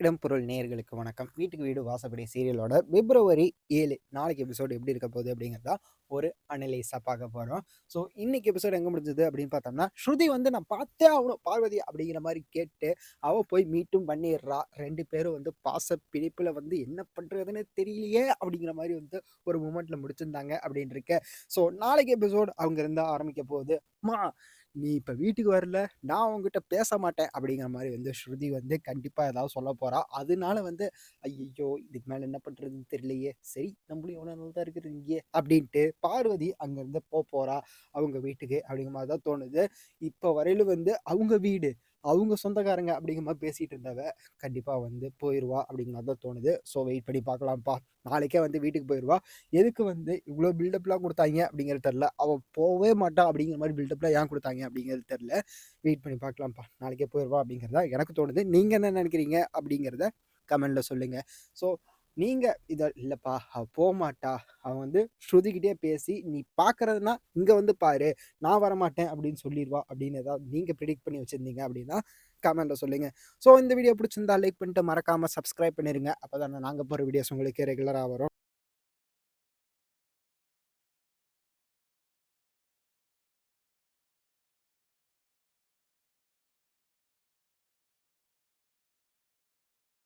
இடம்பொருள் நேயர்களுக்கு வணக்கம். வீட்டுக்கு வீடு வாசப்படி சீரியலோட பிப்ரவரி ஏழு. நாளைக்கு எபிசோடு எப்படி இருக்க போகுது அப்படிங்கிறதா ஒரு அனலைஸாக பார்க்க போகிறோம் ஸோ இன்னைக்கு எபிசோடு எங்கே முடிஞ்சது அப்படின்னு பார்த்தோம்னா ஸ்ருதி வந்து நான் பார்த்தே ஆகணும். பார்வதி அப்படிங்கிற மாதிரி கேட்டு அவள் போய் மீட்டும் பண்ணிடுறா. ரெண்டு பேரும் வந்து பாச பிடிப்பில் வந்து என்ன பண்ணுறதுன்னு தெரியலையே அப்படிங்கிற மாதிரி வந்து ஒரு மூமெண்ட்டில் முடிச்சிருந்தாங்க அப்படின்னு இருக்கு. ஸோ நாளைக்கு எபிசோடு அவங்க இருந்தால் ஆரம்பிக்க போகுது. மா நீ இப்போ வீட்டுக்கு வரல நான் உங்ககிட்ட பேச மாட்டேன் அப்படிங்கிற மாதிரி வந்து ஸ்ருதி வந்து கண்டிப்பாக ஏதாவது சொல்ல போகிறா அதனால வந்து ஐயோ இதுக்கு மேலே என்ன பண்ணுறதுன்னு தெரியலையே. சரி நம்மளும் எவ்வளோ நல்லா தான் இருக்குது இங்கே அப்படின்ட்டு பார்வதி அங்கேருந்து போக போகிறா அவங்க வீட்டுக்கு அப்படிங்கிற மாதிரி தான் தோணுது. இப்போ வரையிலும் வந்து அவங்க வீடு அவங்க சொந்தக்காரங்க அப்படிங்கிற மாதிரி பேசிகிட்டு இருந்தவ கண்டிப்பாக வந்து போயிடுவா அப்படிங்கிற மாதிரி தான் தோணுது. ஸோ வெயிட் பண்ணி பார்க்கலாம்ப்பா. நாளைக்கே வந்து வீட்டுக்கு போயிடுவா எதுக்கு வந்து இவ்வளோ பில்டப்லாம் கொடுத்தாங்க அப்படிங்கிறது தெரில அவள் போகவே மாட்டா அப்படிங்கிற மாதிரி பில்டப்லாம் ஏன் கொடுத்தாங்க அப்படிங்கிறது தெரில வெயிட் பண்ணி பார்க்கலாம்ப்பா. நாளைக்கே போயிடுவா அப்படிங்கிறதா எனக்கு தோணுது. நீங்கள் என்ன நினைக்கிறீங்க அப்படிங்கிறத கமெண்டில் சொல்லுங்கள் ஸோ நீங்கள் இதை இல்லைப்பா அவள் போகமாட்டா அவன் வந்து ஸ்ருதிக்கிட்டே பேசி நீ பார்க்குறதுனா இங்கே வந்து பாரு நான் வரமாட்டேன் அப்படின்னு சொல்லிடுவா அப்படின்னு ஏதாவது நீங்கள் ப்ரிடிக்ட் பண்ணி வச்சுருந்தீங்க அப்படின்னா கமெண்ட்டில் சொல்லுங்கள் ஸோ இந்த வீடியோ பிடிச்சிருந்தா லைக் பண்ணிட்டு மறக்காமல் சப்ஸ்கிரைப் பண்ணிடுங்க அப்போ தானே நாங்கள் போகிற வீடியோஸ் உங்களுக்கு ரெகுலராக வரும்.